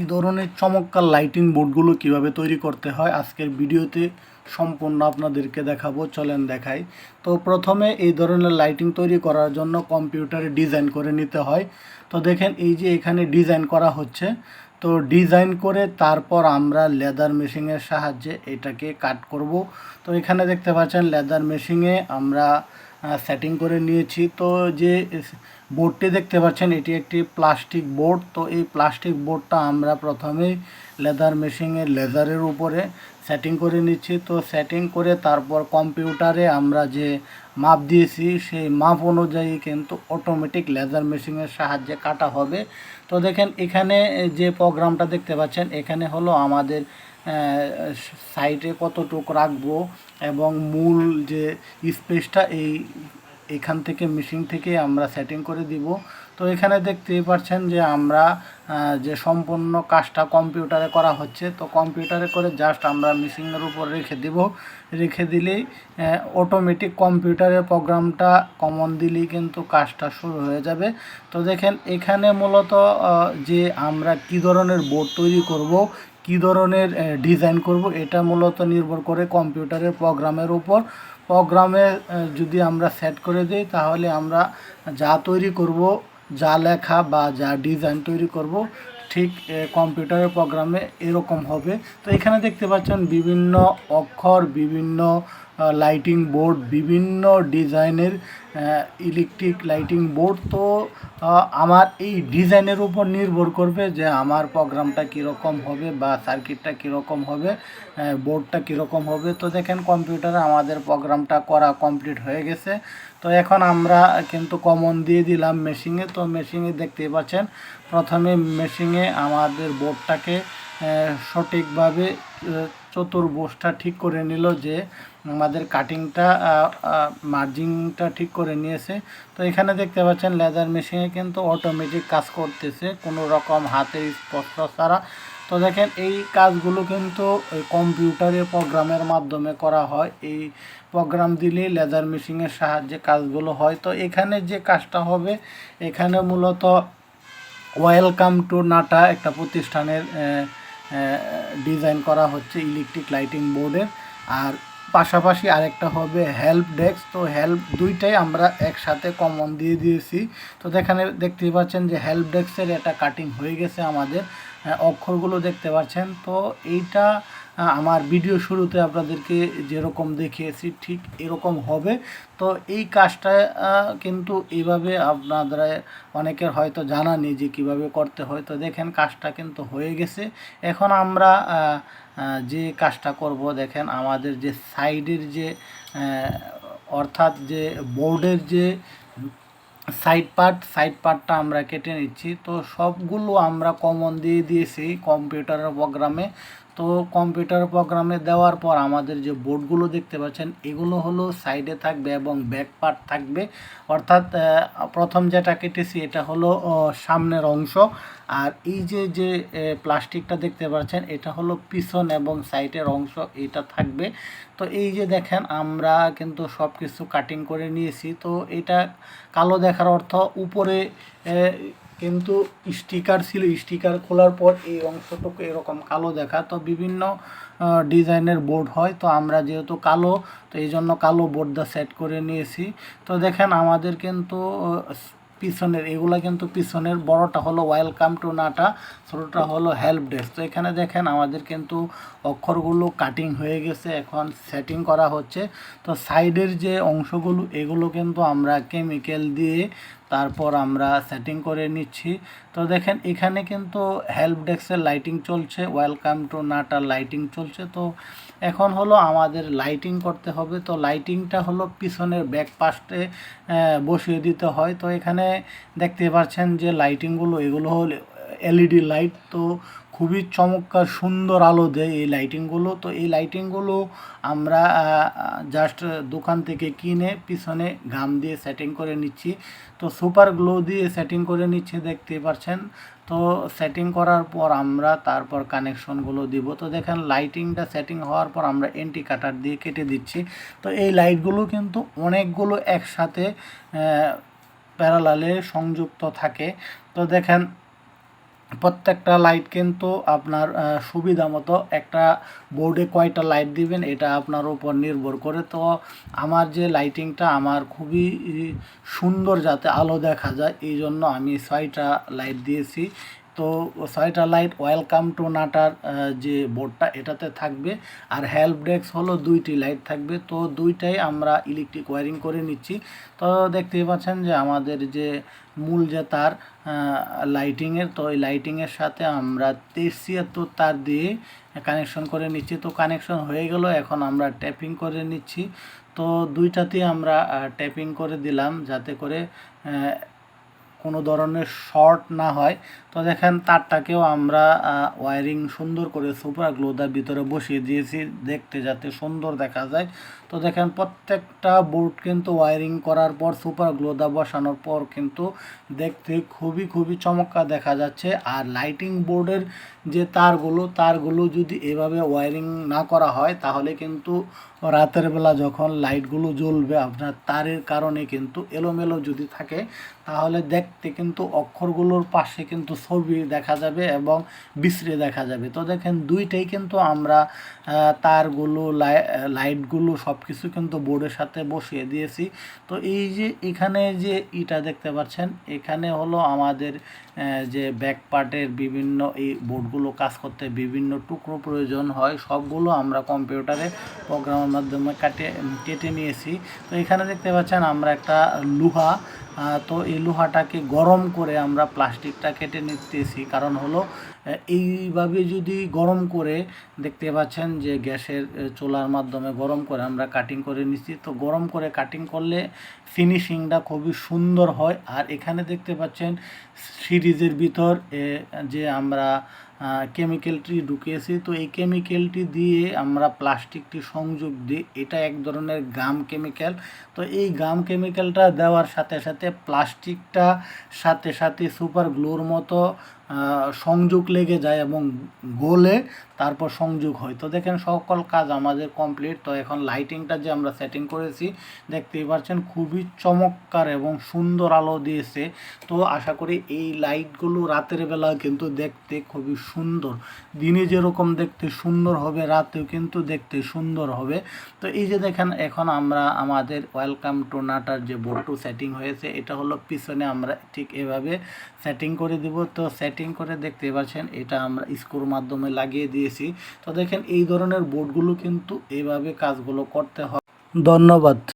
এই ধরনের চমৎকার লাইটিং বোর্ডগুলো কীভাবে তৈরি করতে হয় আজকের ভিডিওতে সম্পূর্ণ আপনাদেরকে দেখাবো, চলেন দেখাই। তো প্রথমে এই ধরনের লাইটিং তৈরি করার জন্য কম্পিউটারে ডিজাইন করে নিতে হয়। তো দেখেন এই যে এখানে ডিজাইন করা হচ্ছে। তো ডিজাইন করে তারপর আমরা লেদার মেশিনের সাহায্যে এটাকে কাট করব। তো এখানে দেখতে পাচ্ছেন লেদার মেশিনে আমরা সেটিং করে নিয়েছি। তো যে বোর্ডটি দেখতে পাচ্ছেন, এটি একটি প্লাস্টিক বোর্ড। তো এই প্লাস্টিক বোর্ডটা আমরা প্রথমেই লেদার মেশিনের লেজারের উপরে সেটিং করে নিচ্ছি। তো সেটিং করে তারপর কম্পিউটারে আমরা যে মাপ দিয়েছি, সেই মাপ অনুযায়ী কিন্তু অটোমেটিক লেজার মেশিনের সাহায্যে কাটা হবে। তো দেখেন, এখানে যে প্রোগ্রামটা দেখতে পাচ্ছেন, এখানে হলো আমাদের সাইটে কতটুক রাখব এবং মূল যে স্পেসটা, এই এখান থেকে মেশিন থেকে আমরা সেটিং করে দিব। তো এখানে দেখতেই পাচ্ছেন যে আমরা যে সম্পূর্ণ কাজটা কম্পিউটারে করা হচ্ছে, তো কম্পিউটারে করে জাস্ট আমরা মেশিনের উপর রেখে দিব। রেখে দিলেই অটোমেটিক কম্পিউটারের প্রোগ্রামটা কমন দিলেই কিন্তু কাজটা শুরু হয়ে যাবে। তো দেখেন এখানে মূলত যে আমরা কি ধরনের বোর্ড তৈরি করব কি ধরনের ডিজাইন করব এটা মূলত নির্ভর করে কম্পিউটারের প্রোগ্রামের উপর। প্রোগ্রামে যদি আমরা সেট করে দিই, তাহলে আমরা যা তৈরি করব, যা লেখা বা যা ডিজাইন তৈরি করব ঠিক কম্পিউটারের প্রোগ্রামে এরকম হবে। তো এখানে দেখতে পাচ্ছেন বিভিন্ন অক্ষর, বিভিন্ন লাইটিং বোর্ড বিভিন্ন ডিজাইনের ইলেকট্রিক লাইটিং বোর্ড তো আমার এই ডিজাইনের উপর নির্ভর করবে যে আমার প্রোগ্রামটা কীরকম হবে বা সার্কিটটা কীরকম হবে বোর্ডটা কীরকম হবে। তো দেখেন, কম্পিউটারে আমাদের প্রোগ্রামটা করা কমপ্লিট হয়ে গেছে। তো এখন আমরা কিন্তু কমন দিয়ে দিলাম মেশিনে তো মেশিনে দেখতেই পাচ্ছেন, প্রথমে মেশিনে আমাদের বোর্ডটাকে সঠিকভাবে চতুর্ভুজটা ঠিক করে নিল যে আমাদের কাটিংটা মার্জিংটা ঠিক করে নিয়েছে। তো এখানে দেখতে পাচ্ছেন লেদার মেশিনে কিন্তু অটোমেটিক কাজ করতেছে, কোনো রকম হাতের স্পর্শ ছাড়া। তো দেখেন, এই কাজগুলো কিন্তু ওই কম্পিউটারের প্রোগ্রামের মাধ্যমে করা হয়। এই প্রোগ্রাম দিলেই লেদার মেশিনের সাহায্যে কাজগুলো হয়। তো এখানে যে কাজটা হবে, এখানে মূলত ওয়েলকাম টু নাটা একটা প্রতিষ্ঠানের ডিজাইন করা হচ্ছে ইলেকট্রিক লাইটিং বোর্ডের। আর পাশাপাশি আরেকটা হবে হেল্প ডেস্ক। তো হেল্প দুইটাই আমরা একসাথে কমন দিয়ে দিয়েছি। তো দেখানে, দেখতেই পাচ্ছেন যে হেল্প ডেস্কের এটা কাটিং হয়ে গেছে আমাদের। অক্ষরগুলো দেখতে পাচ্ছেন। তো এইটা আমার ভিডিও শুরুতে আপনাদেরকে যেরকম দেখিয়েছি, ঠিক এরকম হবে। তো এই কাজটা কিন্তু এইভাবে আপনাদের, অনেকের হয়তো জানা নেই যে কীভাবে করতে হয়। তো দেখেন, কাজটা কিন্তু হয়ে গেছে। এখন আমরা যে কাজটা করব, দেখেন, আমাদের যে সাইডের যে অর্থাৎ যে বোর্ডের যে সাইড পার্ট সাইড পার্টটা আমরা কেটে নিচ্ছি। তো সবগুলো আমরা কমন দিয়ে দিয়েছি কম্পিউটারের প্রোগ্রামে তো কম্পিউটার প্রোগ্রামে দেওয়ার পর আমাদের যে বোর্ডগুলো দেখতে পাচ্ছেন, এগুলো হলো সাইডে থাকবে এবং ব্যাক পার্ট থাকবে। অর্থাৎ প্রথম যেটা কেটেছি এটা হলো সামনের অংশ। আর এই যে যে প্লাস্টিকটা দেখতে পাচ্ছেন, এটা হলো পিছন এবং সাইডের অংশ, এটা থাকবে। তো এই যে দেখেন, আমরা কিন্তু সব কিছু কাটিং করে নিয়েছি। তো এটা কালো দেখার অর্থ উপরে কিন্তু স্টিকার ছিল, স্টিকার খোলার পর এই অংশটুকু এরকম কালো দেখা। তো বিভিন্ন ডিজাইনের বোর্ড হয়, তো আমরা যেহেতু কালো, তো এই জন্য কালো বোর্ডটা সেট করে নিয়েছি। তো দেখেন আমাদের কিন্তু পিছনের, এগুলা কিন্তু পিছনের বড়টা হলো ওয়েলকাম টু নাটা ছোটোটা হলো হেল্প ডেস্ক তো এখানে দেখেন আমাদের কিন্তু অক্ষরগুলো কাটিং হয়ে গেছে, এখন সেটিং করা হচ্ছে। তো সাইডের যে অংশগুলো, এগুলো কিন্তু আমরা কেমিক্যাল দিয়ে তারপর আমরা সেটিং করে নিচ্ছি। তো দেখেন, এখানে কিন্তু হেল্প ডেস্কের লাইটিং চলছে ওয়েলকাম টু নাটা লাইটিং চলছে। তো এখন হলো আমাদের লাইটিং করতে হবে। তো লাইটিংটা হলো পিছনের ব্যাক বসিয়ে দিতে হয়। তো এখানে দেখতে পাচ্ছেন যে লাইটিংগুলো এগুলো হলো এলইডি লাইট তো খুবই চমৎকার সুন্দর আলো দেয় এই লাইটিংগুলো তো এই লাইটিংগুলো আমরা জাস্ট দোকান থেকে কিনে পিছনে গাম দিয়ে সেটিং করে নিচ্ছি। তো সুপার গ্লো দিয়ে সেটিং করে নিচ্ছে, দেখতে পাচ্ছেন? তো সেটিং করার পর আমরা তারপর কানেকশনগুলো দিব। তো দেখেন লাইটিংটা সেটিং হওয়ার পর আমরা এন্টি কাটার দিয়ে কেটে দিচ্ছি। তো এই লাইটগুলো কিন্তু অনেকগুলো একসাথে প্যারালালে সংযুক্ত থাকে। তো দেখেন প্রত্যেকটা লাইট কিন্তু আপনার সুবিধা মতো একটা বোর্ডে কয়টা লাইট দিবেন এটা আপনার উপর নির্ভর করে। তো আমার যে লাইটিংটা আমার খুবই সুন্দর যাতে আলো দেখা যায় এই জন্য আমি ছয়টা লাইট দিয়েছি। তো ছয়টা লাইট, ওয়েলকাম টু নাটার যে বোর্ডটা এটাতে থাকবে। আর হেল্প ডেস্ক হলো দুইটি লাইট থাকবে। তো দুইটাই আমরা ইলেকট্রিক ওয়ারিং করে নিচ্ছি। তো দেখতেই পাচ্ছেন যে আমাদের যে মূল যে তার লাইটিংয়ের, তো ওই লাইটিংয়ের সাথে আমরা তেইশ তার দিয়ে কানেকশন করে নিচ্ছি। তো কানেকশন হয়ে গেল, এখন আমরা ট্যাপিং করে নিচ্ছি। তো দুইটাতেই আমরা ট্যাপিং করে দিলাম যাতে করে কোনো ধরনের শর্ট না হয়। তো দেখেন তারটাকেও আমরা ওয়ারিং সুন্দর করে সুপার গ্লোদার ভিতরে বসিয়ে দিয়েছি, দেখতে যাতে সুন্দর দেখা যায়। তো দেখেন, প্রত্যেকটা বোর্ড কিন্তু ওয়ারিং করার পর সুপার গ্লোদা বসানোর পর কিন্তু দেখতে খুবই খুবই চমৎকার দেখা যাচ্ছে। আর লাইটিং বোর্ডের যে তারগুলো তারগুলো যদি এভাবে ওয়ারিং না করা হয়, তাহলে কিন্তু রাতের বেলা যখন লাইটগুলো জ্বলবে, আপনার তারের কারণে কিন্তু এলোমেলো যদি থাকে, তাহলে দেখতে কিন্তু অক্ষরগুলোর পাশে কিন্তু ছবি দেখা যাবে এবং বিশ্রে দেখা যাবে। তো দেখেন, দুইটাই কিন্তু আমরা তারগুলো, লাই- লাইটগুলো সব কিছু কিন্তু বোর্ডের সাথে বসিয়ে দিয়েছি। তো এই যে এখানে যে ইটা দেখতে পাচ্ছেন, এখানে হলো আমাদের যে ব্যাক পার্টের বিভিন্ন এই বোর্ডগুলো কাজ করতে বিভিন্ন টুকরো প্রয়োজন হয়, সবগুলো আমরা কম্পিউটারে প্রোগ্রামের মাধ্যমে কাটে, কেটে নিয়েছি। তো এখানে দেখতে পাচ্ছেন আমরা একটা লোহা তো এই লোহাটাকে গরম করে আমরা প্লাস্টিকটা কেটে নিতেছি। কারণ হলো এইভাবে যদি গরম করে, দেখতে পাচ্ছেন যে গ্যাসের চুলার মাধ্যমে গরম করে আমরা কাটিং করে নিচ্ছি। তো গরম করে কাটিং করলে ফিনিশিংটা খুবই সুন্দর হয়। আর এখানে দেখতে পাচ্ছেন সিরিজের ভিতর যে আমরা কেমিক্যালটি ঢুকিয়েছি। তো এই কেমিক্যালটি দিয়ে আমরা প্লাস্টিকটি সংযোগ দিই। এটা এক ধরনের গাম কেমিক্যাল তো এই গাম কেমিক্যালটা দেওয়ার সাথে সাথে প্লাস্টিকটা সাথে সাথে সুপার গ্লোর মতো সংযোগ লেগে যায় এবং গোলে তারপর সংযোগ হয়। তো দেখেন সকল কাজ আমাদের কমপ্লিট তো এখন লাইটিংটা যে আমরা সেটিং করেছি, দেখতেই পাচ্ছেন খুবই চমৎকার এবং সুন্দর আলো দিয়েছে। তো আশা করি এই লাইটগুলো রাতের বেলা কিন্তু দেখতে খুবই সুন্দর। দিনে যেরকম দেখতে সুন্দর হবে, রাতেও কিন্তু দেখতে সুন্দর হবে। তো এই যে দেখেন এখন আমরা আমাদের ওয়েলকাম টু নাটার যে বোর্ডটু সেটিং হয়েছে, এটা হলো পিছনে আমরা ঠিক এভাবে সেটিং করে দিব। তো সেটিং করে দেখতে পাচ্ছেন, এটা আমরা স্ক্রুর মাধ্যমে লাগিয়ে দিয়েছি। তো দেখেন এই ধরনের বোর্ডগুলো কিন্তু এইভাবে কাজগুলো করতে হয়। ধন্যবাদ।